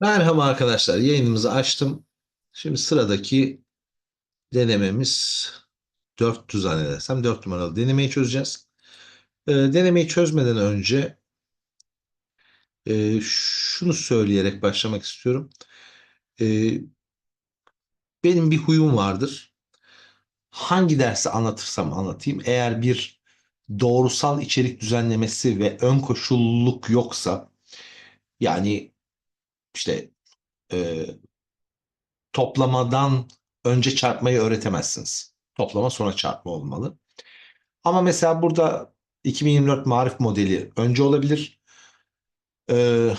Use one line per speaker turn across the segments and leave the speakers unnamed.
Merhaba arkadaşlar, yayınımızı açtım. Şimdi sıradaki denememiz 400 zannedersem 4 numaralı denemeyi çözeceğiz. Ee, denemeyi çözmeden önce e, şunu söyleyerek başlamak istiyorum. Ee, benim bir huyum vardır. Hangi dersi anlatırsam anlatayım, eğer bir doğrusal içerik düzenlemesi ve ön koşulluluk yoksa, yani işte e, toplamadan önce çarpmayı öğretemezsiniz. Toplama sonra çarpma olmalı. Ama mesela burada 2024 marif modeli önce olabilir. Ee,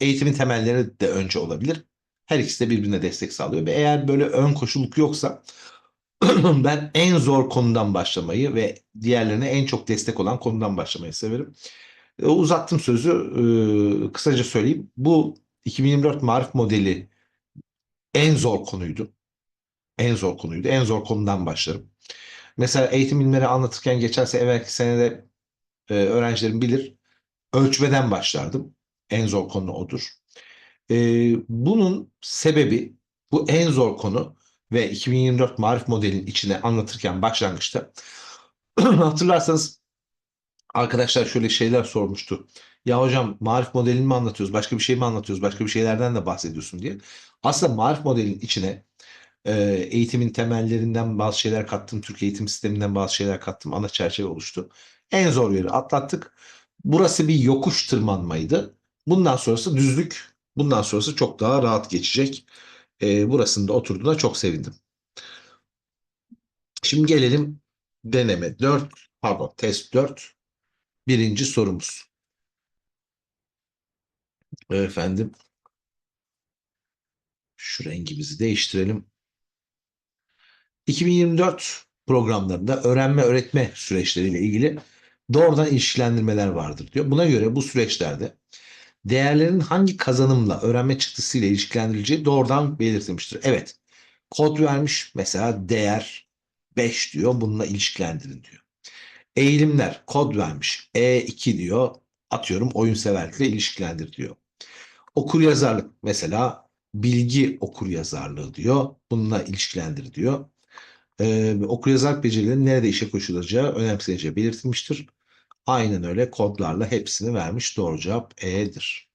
eğitimin temelleri de önce olabilir. Her ikisi de birbirine destek sağlıyor. Ve eğer böyle ön koşulluk yoksa ben en zor konudan başlamayı ve diğerlerine en çok destek olan konudan başlamayı severim. E, uzattım sözü. E, kısaca söyleyeyim. Bu 2024 marif modeli en zor konuydu. En zor konuydu. En zor konudan başlarım. Mesela eğitim bilimleri anlatırken geçerse evvelki senede e, öğrencilerim bilir. Ölçmeden başlardım. En zor konu odur. E, bunun sebebi bu en zor konu ve 2024 marif modelinin içine anlatırken başlangıçta hatırlarsanız arkadaşlar şöyle şeyler sormuştu. Ya hocam marif modelini mi anlatıyoruz? Başka bir şey mi anlatıyoruz? Başka bir şeylerden de bahsediyorsun diye. Aslında marif modelinin içine e, eğitimin temellerinden bazı şeyler kattım. Türk eğitim sisteminden bazı şeyler kattım. Ana çerçeve oluştu. En zor yeri atlattık. Burası bir yokuş tırmanmaydı. Bundan sonrası düzlük. Bundan sonrası çok daha rahat geçecek. E, burasında oturduğuna çok sevindim. Şimdi gelelim deneme 4, pardon test 4. Birinci sorumuz. Efendim şu rengimizi değiştirelim. 2024 programlarında öğrenme öğretme süreçleriyle ilgili doğrudan ilişkilendirmeler vardır diyor. Buna göre bu süreçlerde değerlerin hangi kazanımla öğrenme çıktısıyla ilişkilendirileceği doğrudan belirtilmiştir. Evet. Kod vermiş mesela değer 5 diyor. Bununla ilişkilendirin diyor. Eğilimler kod vermiş. E2 diyor. Atıyorum oyun severlikle ilişkilendir diyor. Okur yazarlık mesela bilgi okur yazarlığı diyor. Bununla ilişkilendir diyor. Ee, okur yazarlık becerilerinin nerede işe koşulacağı önemseneceği belirtilmiştir. Aynen öyle kodlarla hepsini vermiş. Doğru cevap E'dir.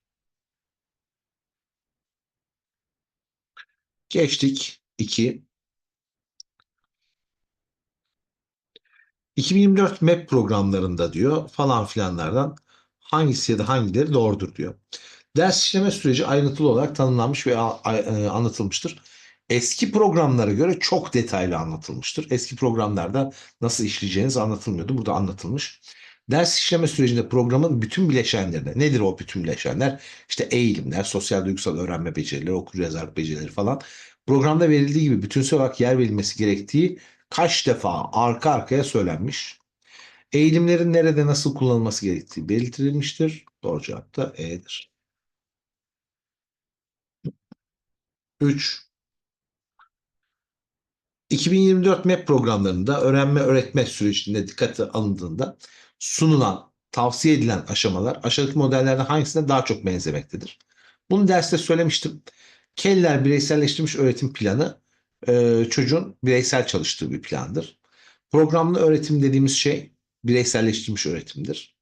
Geçtik 2. 2024 MEP programlarında diyor falan filanlardan hangisi ya da hangileri doğrudur diyor. Ders işleme süreci ayrıntılı olarak tanımlanmış ve e, anlatılmıştır. Eski programlara göre çok detaylı anlatılmıştır. Eski programlarda nasıl işleyeceğiniz anlatılmıyordu. Burada anlatılmış. Ders işleme sürecinde programın bütün bileşenlerine, nedir o bütün bileşenler? İşte eğilimler, sosyal duygusal öğrenme becerileri, okur yazarlık becerileri falan. Programda verildiği gibi bütünsel olarak yer verilmesi gerektiği kaç defa arka arkaya söylenmiş. Eğilimlerin nerede nasıl kullanılması gerektiği belirtilmiştir. Doğru cevap da E'dir. 3. 2024 MEP programlarında öğrenme öğretme sürecinde dikkate alındığında sunulan, tavsiye edilen aşamalar aşağıdaki modellerden hangisine daha çok benzemektedir? Bunu derste söylemiştim. Keller bireyselleştirilmiş öğretim planı e, çocuğun bireysel çalıştığı bir plandır. Programlı öğretim dediğimiz şey bireyselleştirilmiş öğretimdir.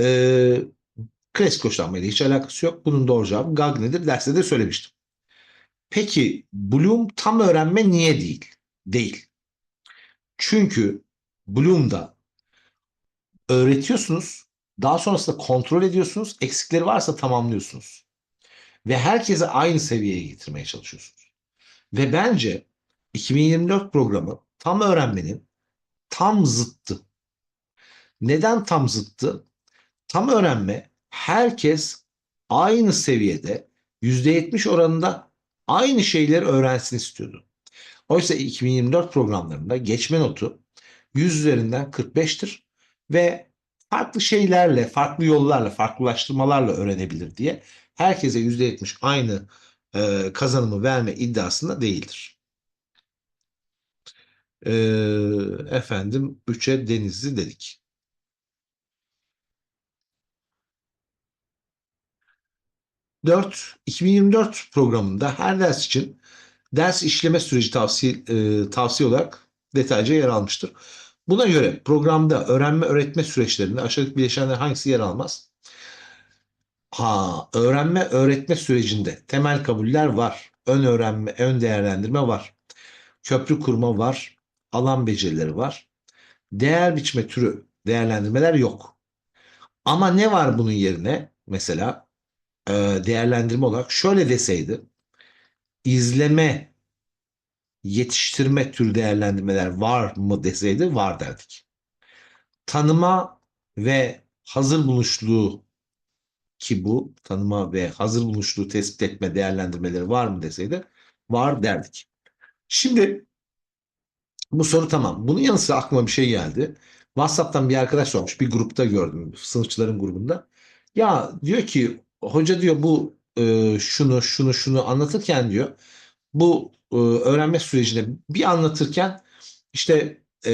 E, klasik koçlanmayla hiç alakası yok. Bunun doğru cevabı Gagne'dir. Derste de söylemiştim. Peki Bloom tam öğrenme niye değil? Değil. Çünkü Bloom'da öğretiyorsunuz, daha sonrasında kontrol ediyorsunuz, eksikleri varsa tamamlıyorsunuz. Ve herkese aynı seviyeye getirmeye çalışıyorsunuz. Ve bence 2024 programı tam öğrenmenin tam zıttı. Neden tam zıttı? Tam öğrenme herkes aynı seviyede %70 oranında aynı şeyleri öğrensin istiyordu. Oysa 2024 programlarında geçme notu 100 üzerinden 45'tir ve farklı şeylerle, farklı yollarla, farklılaştırmalarla öğrenebilir diye herkese %70 aynı e, kazanımı verme iddiasında değildir. E, efendim 3'e Denizli dedik. 4 2024 programında her ders için ders işleme süreci tavsiye e, tavsiye olarak detaylıca yer almıştır. Buna göre programda öğrenme öğretme süreçlerinde aşağıdaki bileşenler hangisi yer almaz? Ha, öğrenme öğretme sürecinde temel kabuller var. Ön öğrenme, ön değerlendirme var. Köprü kurma var. Alan becerileri var. Değer biçme türü değerlendirmeler yok. Ama ne var bunun yerine? Mesela e, değerlendirme olarak şöyle deseydi izleme, yetiştirme tür değerlendirmeler var mı deseydi var derdik. Tanıma ve hazır buluşluğu ki bu tanıma ve hazır buluşluğu tespit etme değerlendirmeleri var mı deseydi var derdik. Şimdi bu soru tamam. Bunun yanı sıra aklıma bir şey geldi. WhatsApp'tan bir arkadaş sormuş. Bir grupta gördüm. Sınıfçıların grubunda. Ya diyor ki hoca diyor bu e, şunu şunu şunu anlatırken diyor bu e, öğrenme sürecini bir anlatırken işte e,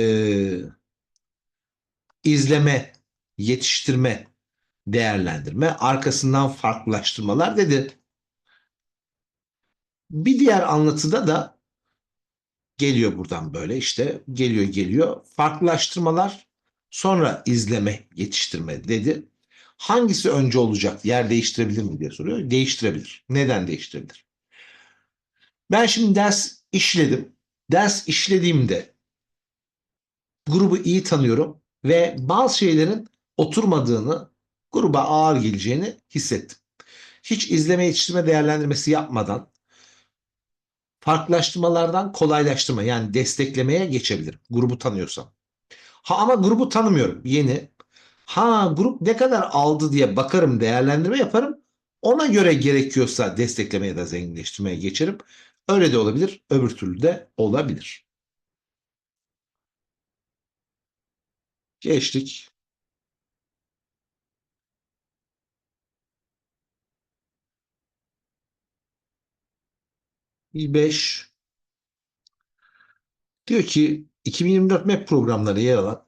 izleme, yetiştirme, değerlendirme, arkasından farklılaştırmalar dedi. Bir diğer anlatıda da geliyor buradan böyle işte geliyor geliyor farklılaştırmalar sonra izleme, yetiştirme dedi. Hangisi önce olacak? Yer değiştirebilir mi diye soruyor. Değiştirebilir. Neden değiştirebilir? Ben şimdi ders işledim. Ders işlediğimde grubu iyi tanıyorum ve bazı şeylerin oturmadığını, gruba ağır geleceğini hissettim. Hiç izleme, yetiştirme değerlendirmesi yapmadan farklılaştırmalardan kolaylaştırma yani desteklemeye geçebilirim. Grubu tanıyorsam. Ha ama grubu tanımıyorum. Yeni. Ha grup ne kadar aldı diye bakarım, değerlendirme yaparım. Ona göre gerekiyorsa desteklemeye da zenginleştirmeye geçerim. Öyle de olabilir, öbür türlü de olabilir. Geçtik. Beş diyor ki 2024 MEP programları yer alan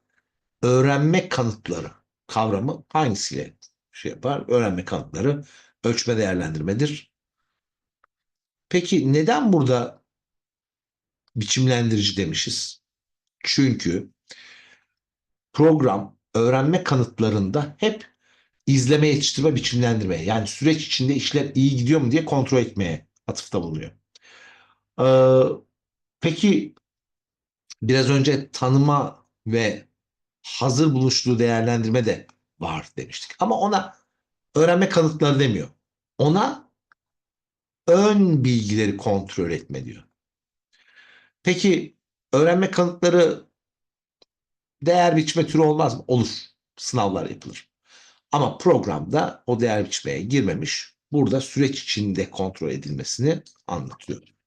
öğrenme kanıtları kavramı hangisiyle şey yapar? Öğrenme kanıtları ölçme değerlendirmedir. Peki neden burada biçimlendirici demişiz? Çünkü program öğrenme kanıtlarında hep izleme, yetiştirme, biçimlendirme yani süreç içinde işler iyi gidiyor mu diye kontrol etmeye atıfta bulunuyor. Ee, peki biraz önce tanıma ve hazır buluşluğu değerlendirme de var demiştik. Ama ona öğrenme kanıtları demiyor. Ona ön bilgileri kontrol etme diyor. Peki öğrenme kanıtları değer biçme türü olmaz mı? Olur. Sınavlar yapılır. Ama programda o değer biçmeye girmemiş. Burada süreç içinde kontrol edilmesini anlatıyor.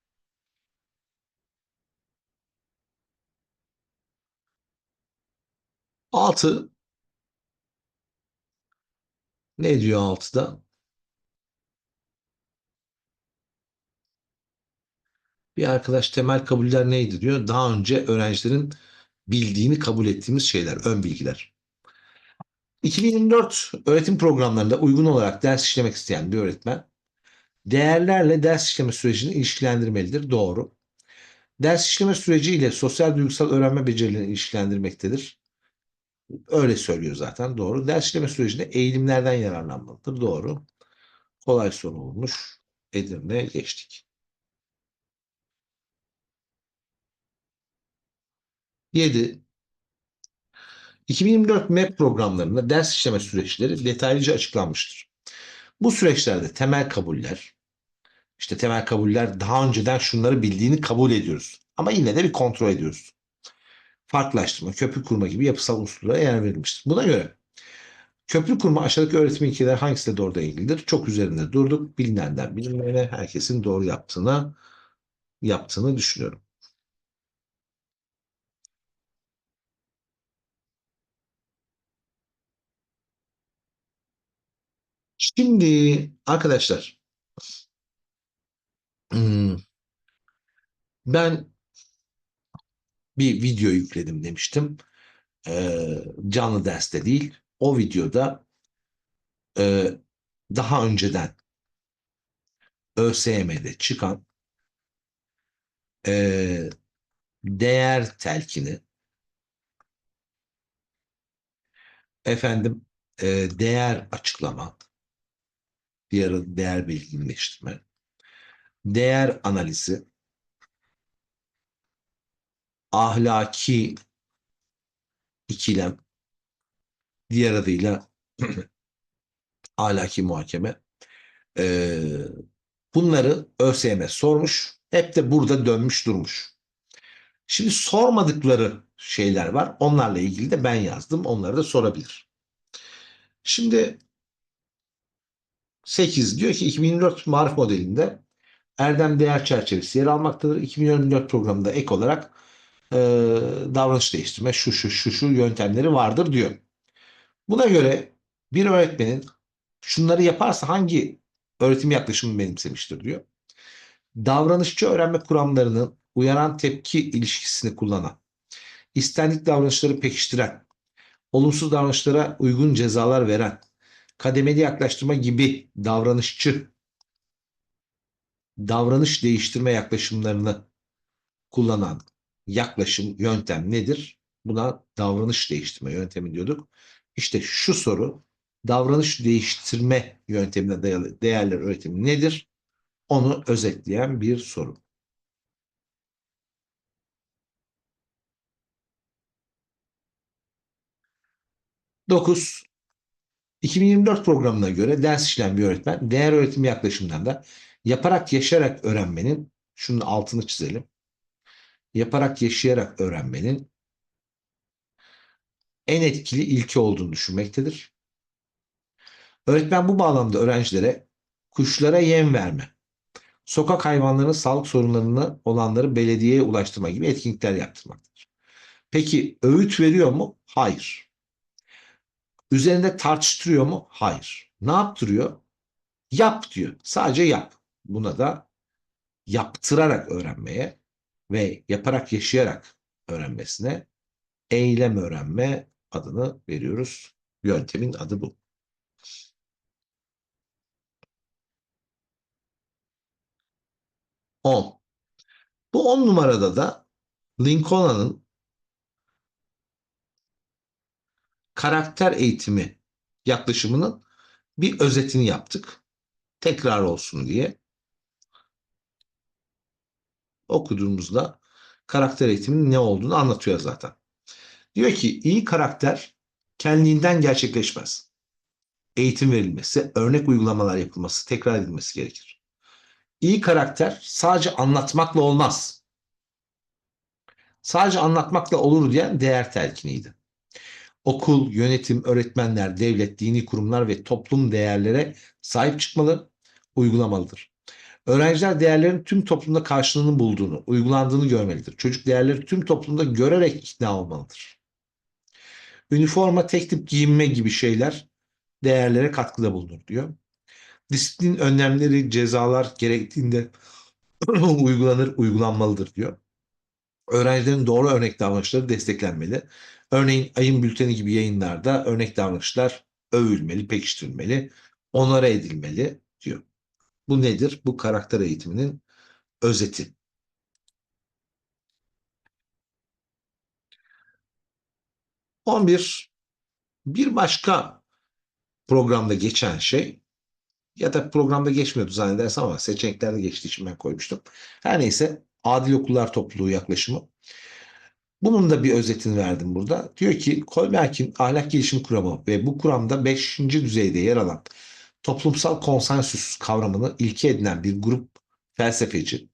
Altı ne diyor altıda? Bir arkadaş temel kabuller neydi diyor. Daha önce öğrencilerin bildiğini kabul ettiğimiz şeyler, ön bilgiler. 2024 öğretim programlarında uygun olarak ders işlemek isteyen bir öğretmen değerlerle ders işleme sürecini ilişkilendirmelidir. Doğru. Ders işleme süreci ile sosyal duygusal öğrenme becerilerini ilişkilendirmektedir. Öyle söylüyor zaten. Doğru. Ders işleme sürecinde eğilimlerden yararlanmalıdır. Doğru. Kolay soru olmuş. Edirne geçtik. 7. 2024 MEP programlarında ders işleme süreçleri detaylıca açıklanmıştır. Bu süreçlerde temel kabuller, işte temel kabuller daha önceden şunları bildiğini kabul ediyoruz. Ama yine de bir kontrol ediyoruz. Farklılaştırma, köprü kurma gibi yapısal unsurlara yer verilmiştir. Buna göre köprü kurma aşağıdaki öğretim ilkeleri hangisiyle doğru ilgilidir? Çok üzerinde durduk. Bilinenden bilinmeyene herkesin doğru yaptığını yaptığını düşünüyorum. Şimdi arkadaşlar hmm, ben bir video yükledim demiştim. Ee, canlı derste değil. O videoda e, daha önceden ÖSYM'de çıkan e, değer telkini efendim e, değer açıklama diğer adı değer belirginleştirme değer analizi ahlaki ikilem diğer adıyla ahlaki muhakeme e, bunları ÖSYM sormuş hep de burada dönmüş durmuş. Şimdi sormadıkları şeyler var. Onlarla ilgili de ben yazdım. Onları da sorabilir. Şimdi 8 diyor ki 2024 marif modelinde erdem değer çerçevesi yer almaktadır. 2024 programında ek olarak e, davranış değiştirme şu şu şu şu yöntemleri vardır diyor. Buna göre bir öğretmenin şunları yaparsa hangi öğretim yaklaşımını benimsemiştir diyor. Davranışçı öğrenme kuramlarının uyaran tepki ilişkisini kullanan, istendik davranışları pekiştiren, olumsuz davranışlara uygun cezalar veren, kademeli yaklaştırma gibi davranışçı davranış değiştirme yaklaşımlarını kullanan yaklaşım, yöntem nedir? Buna davranış değiştirme yöntemi diyorduk. İşte şu soru davranış değiştirme yöntemine dayalı değerler öğretimi nedir? Onu özetleyen bir soru. Dokuz, 2024 programına göre ders işleyen bir öğretmen değer öğretimi yaklaşımından da yaparak yaşayarak öğrenmenin şunun altını çizelim. Yaparak yaşayarak öğrenmenin en etkili ilke olduğunu düşünmektedir. Öğretmen bu bağlamda öğrencilere kuşlara yem verme, sokak hayvanlarının sağlık sorunlarını olanları belediyeye ulaştırma gibi etkinlikler yaptırmaktadır. Peki öğüt veriyor mu? Hayır. Üzerinde tartıştırıyor mu? Hayır. Ne yaptırıyor? Yap diyor. Sadece yap. Buna da yaptırarak öğrenmeye ve yaparak yaşayarak öğrenmesine eylem öğrenme adını veriyoruz. Yöntemin adı bu. On. Bu on numarada da Lincoln'un karakter eğitimi yaklaşımının bir özetini yaptık. Tekrar olsun diye. Okuduğumuzda karakter eğitiminin ne olduğunu anlatıyor zaten. Diyor ki iyi karakter kendiliğinden gerçekleşmez. Eğitim verilmesi, örnek uygulamalar yapılması, tekrar edilmesi gerekir. İyi karakter sadece anlatmakla olmaz. Sadece anlatmakla olur diyen değer telkiniydi. Okul, yönetim, öğretmenler, devlet, dini kurumlar ve toplum değerlere sahip çıkmalı, uygulamalıdır. Öğrenciler değerlerin tüm toplumda karşılığını bulduğunu, uygulandığını görmelidir. Çocuk değerleri tüm toplumda görerek ikna olmalıdır. Üniforma, tek tip giyinme gibi şeyler değerlere katkıda bulunur diyor. Disiplin önlemleri, cezalar gerektiğinde uygulanır, uygulanmalıdır diyor. Öğrencilerin doğru örnek davranışları desteklenmeli. Örneğin ayın bülteni gibi yayınlarda örnek davranışlar övülmeli, pekiştirilmeli, onara edilmeli diyor. Bu nedir? Bu karakter eğitiminin özeti. On bir, bir başka programda geçen şey ya da programda geçmiyordu zannedersem ama seçeneklerde geçtiği için ben koymuştum. Her neyse adil okullar topluluğu yaklaşımı. Bunun da bir özetini verdim burada. Diyor ki Kolberg'in ahlak gelişim kuramı ve bu kuramda 5. düzeyde yer alan toplumsal konsensüs kavramını ilke edinen bir grup felsefeci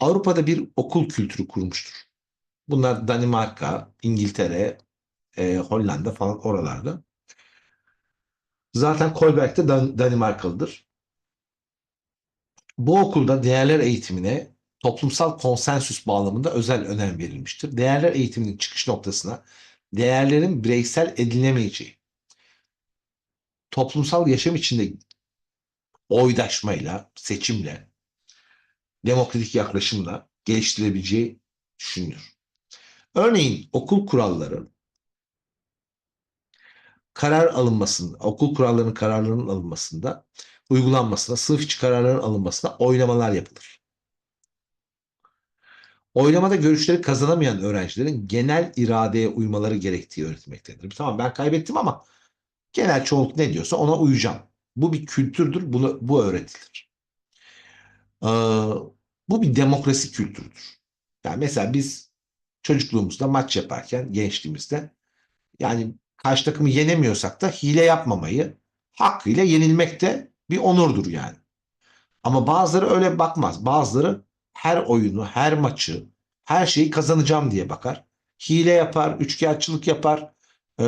Avrupa'da bir okul kültürü kurmuştur. Bunlar Danimarka, İngiltere, e, Hollanda falan oralarda. Zaten Kolberg de Dan Danimarkalıdır. Bu okulda değerler eğitimine toplumsal konsensüs bağlamında özel önem verilmiştir. Değerler eğitiminin çıkış noktasına değerlerin bireysel edilemeyeceği, toplumsal yaşam içinde oydaşmayla, seçimle, demokratik yaklaşımla geliştirebileceği düşünülür. Örneğin okul kuralları karar alınmasında, okul kurallarının kararlarının alınmasında uygulanmasına, sınıf içi kararların alınmasına oylamalar yapılır. Oylamada görüşleri kazanamayan öğrencilerin genel iradeye uymaları gerektiği öğretilmektedir. Tamam ben kaybettim ama genel çoğunluk ne diyorsa ona uyacağım. Bu bir kültürdür, bunu, bu öğretilir. Ee, bu bir demokrasi kültürüdür. Yani mesela biz çocukluğumuzda maç yaparken, gençliğimizde yani karşı takımı yenemiyorsak da hile yapmamayı, hakkıyla yenilmek de bir onurdur yani. Ama bazıları öyle bakmaz. Bazıları her oyunu, her maçı, her şeyi kazanacağım diye bakar. Hile yapar, üçkağıtçılık yapar, ee,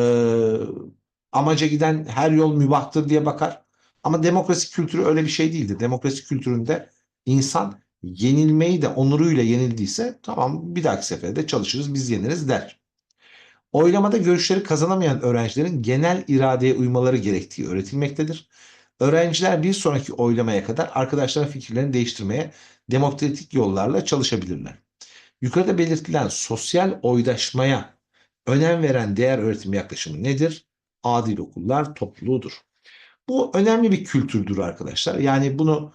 amaca giden her yol mübahtır diye bakar. Ama demokrasi kültürü öyle bir şey değildir. Demokrasi kültüründe insan yenilmeyi de onuruyla yenildiyse tamam bir dahaki sefere de çalışırız biz yeniriz der. Oylamada görüşleri kazanamayan öğrencilerin genel iradeye uymaları gerektiği öğretilmektedir. Öğrenciler bir sonraki oylamaya kadar arkadaşların fikirlerini değiştirmeye demokratik yollarla çalışabilirler. Yukarıda belirtilen sosyal oydaşmaya önem veren değer öğretimi yaklaşımı nedir? Adil okullar topluluğudur. Bu önemli bir kültürdür arkadaşlar. Yani bunu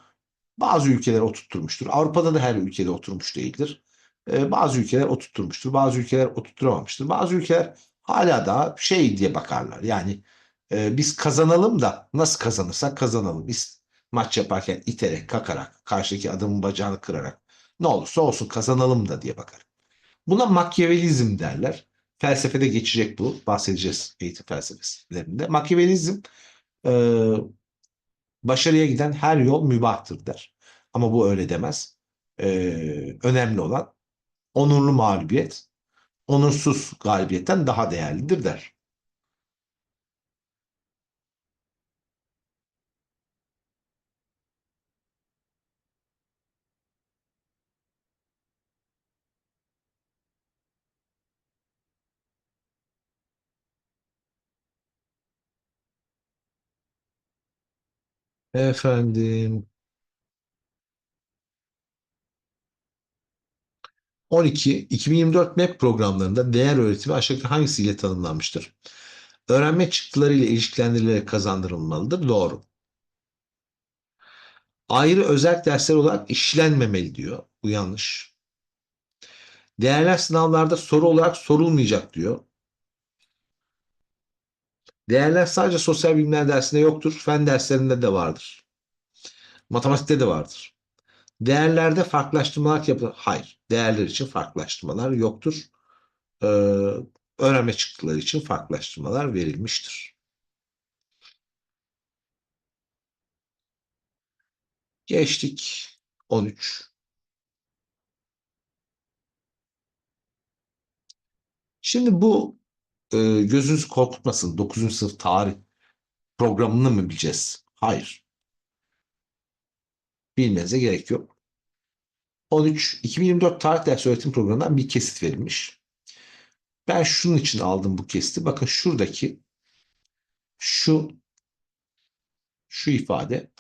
bazı ülkeler oturtturmuştur. Avrupa'da da her ülkede oturmuş değildir. Ee, bazı ülkeler oturtturmuştur. Bazı ülkeler oturtturamamıştır. Bazı ülkeler hala daha şey diye bakarlar. Yani e, biz kazanalım da nasıl kazanırsak kazanalım. Biz maç yaparken iterek, kakarak, karşıdaki adamın bacağını kırarak ne olursa olsun kazanalım da diye bakar. Buna makyavelizm derler. Felsefede geçecek bu. Bahsedeceğiz eğitim felsefelerinde. Makyavelizm e, başarıya giden her yol mübahtır der. Ama bu öyle demez. E, önemli olan onurlu mağlubiyet, onursuz galibiyetten daha değerlidir der. Efendim 12. 2024 MEP programlarında değer öğretimi aşağıdaki hangisiyle tanımlanmıştır? Öğrenme çıktıları ile ilişkilendirilerek kazandırılmalıdır. Doğru. Ayrı özel dersler olarak işlenmemeli diyor. Bu yanlış. Değerler sınavlarda soru olarak sorulmayacak diyor. Değerler sadece sosyal bilimler dersinde yoktur. Fen derslerinde de vardır. Matematikte de vardır. Değerlerde farklılaştırmalar yapılır. Hayır. Değerler için farklılaştırmalar yoktur. Ee, öğrenme çıktıları için farklılaştırmalar verilmiştir. Geçtik 13. Şimdi bu e, gözünüzü korkutmasın. 9. sınıf tarih programını mı bileceğiz? Hayır. Bilmenize gerek yok. 13 2024 tarih ders öğretim programından bir kesit verilmiş. Ben şunun için aldım bu kesiti. Bakın şuradaki şu şu ifade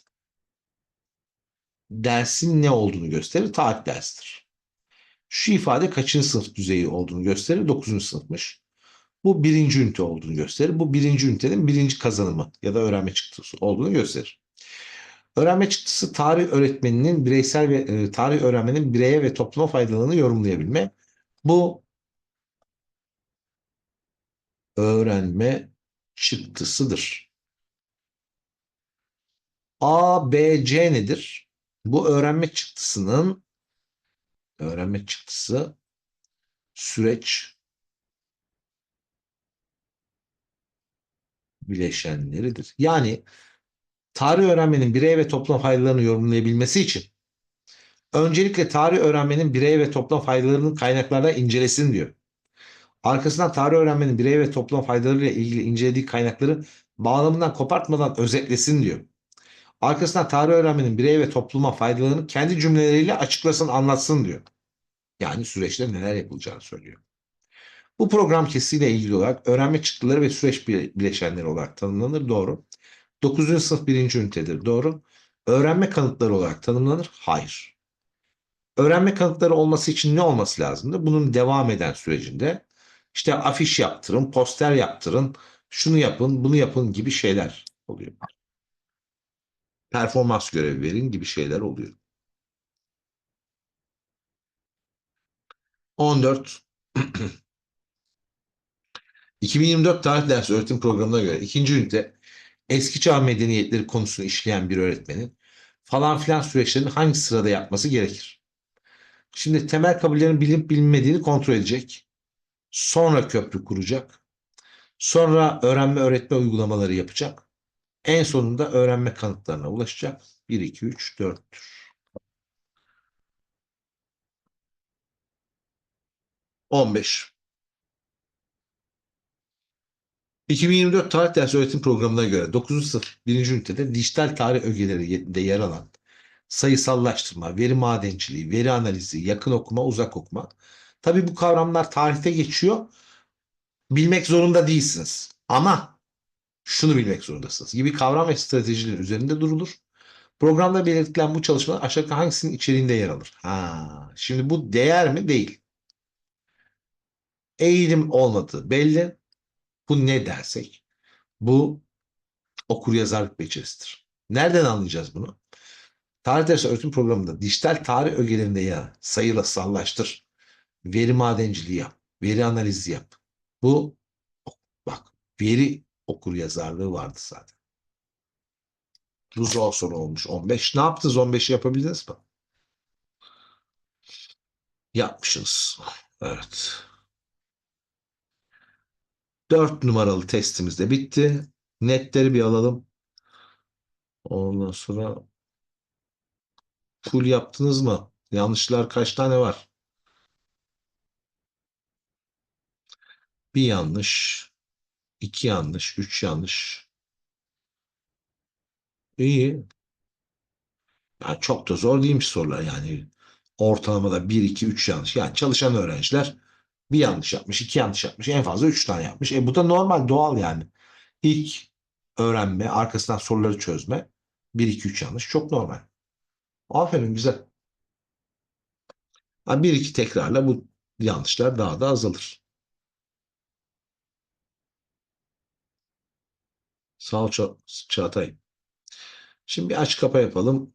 dersin ne olduğunu gösterir. Tarih dersidir. Şu ifade kaçıncı sınıf düzeyi olduğunu gösterir. 9. sınıfmış. Bu birinci ünite olduğunu gösterir. Bu birinci ünitenin birinci kazanımı ya da öğrenme çıktısı olduğunu gösterir. Öğrenme çıktısı tarih öğretmeninin bireysel ve e, tarih öğrenmenin bireye ve topluma faydalarını yorumlayabilme. Bu öğrenme çıktısıdır. A, B, C nedir? Bu öğrenme çıktısının öğrenme çıktısı süreç bileşenleridir. Yani tarih öğrenmenin birey ve toplum faydalarını yorumlayabilmesi için öncelikle tarih öğrenmenin birey ve toplum faydalarının kaynaklardan incelesin diyor. Arkasından tarih öğrenmenin birey ve toplum faydalarıyla ilgili incelediği kaynakları bağlamından kopartmadan özetlesin diyor. Arkasından tarih öğrenmenin birey ve topluma faydalarını kendi cümleleriyle açıklasın, anlatsın diyor. Yani süreçte neler yapılacağını söylüyor. Bu program kesisiyle ilgili olarak öğrenme çıktıları ve süreç bileşenleri olarak tanımlanır. Doğru. 9. sınıf 1. ünitedir. Doğru. Öğrenme kanıtları olarak tanımlanır. Hayır. Öğrenme kanıtları olması için ne olması lazımdı? Bunun devam eden sürecinde işte afiş yaptırın, poster yaptırın, şunu yapın, bunu yapın gibi şeyler oluyor. performans görevi verin gibi şeyler oluyor. 14 2024 tarih dersi öğretim programına göre ikinci ünite eski çağ medeniyetleri konusunu işleyen bir öğretmenin falan filan süreçlerini hangi sırada yapması gerekir? Şimdi temel kabullerin bilinip bilinmediğini kontrol edecek. Sonra köprü kuracak. Sonra öğrenme öğretme uygulamaları yapacak. En sonunda öğrenme kanıtlarına ulaşacak. 1, 2, 3, 4'tür. 15. 2024 tarih dersi öğretim programına göre 9. sınıf 1. ünitede dijital tarih ögelerinde yer alan sayısallaştırma, veri madenciliği, veri analizi, yakın okuma, uzak okuma. Tabii bu kavramlar tarihte geçiyor. Bilmek zorunda değilsiniz. Ama şunu bilmek zorundasınız gibi kavram ve stratejiler üzerinde durulur. Programda belirtilen bu çalışmalar aşağı hangisinin içeriğinde yer alır? Ha, şimdi bu değer mi? Değil. Eğilim olmadığı belli. Bu ne dersek? Bu okuryazarlık becerisidir. Nereden anlayacağız bunu? Tarih dersi öğretim programında dijital tarih ögelerinde ya sayıyla sallaştır, veri madenciliği yap, veri analizi yap. Bu bak veri okuryazarlığı vardı zaten. Bu zor soru olmuş 15. Ne yaptınız 15'i yapabildiniz mi? Yapmışsınız. Evet. 4 numaralı testimiz de bitti. Netleri bir alalım. Ondan sonra full yaptınız mı? Yanlışlar kaç tane var? Bir yanlış, iki yanlış, üç yanlış. İyi. Yani çok da zor değilmiş sorular yani. Ortalamada 1, 2, 3 yanlış. Yani çalışan öğrenciler bir yanlış yapmış, iki yanlış yapmış. En fazla üç tane yapmış. E bu da normal, doğal yani. İlk öğrenme, arkasından soruları çözme. 1, 2, 3 yanlış. Çok normal. Aferin, güzel. Ha, bir iki tekrarla bu yanlışlar daha da azalır. Sağ ol Ça- Çağatay. Şimdi bir aç kapa yapalım.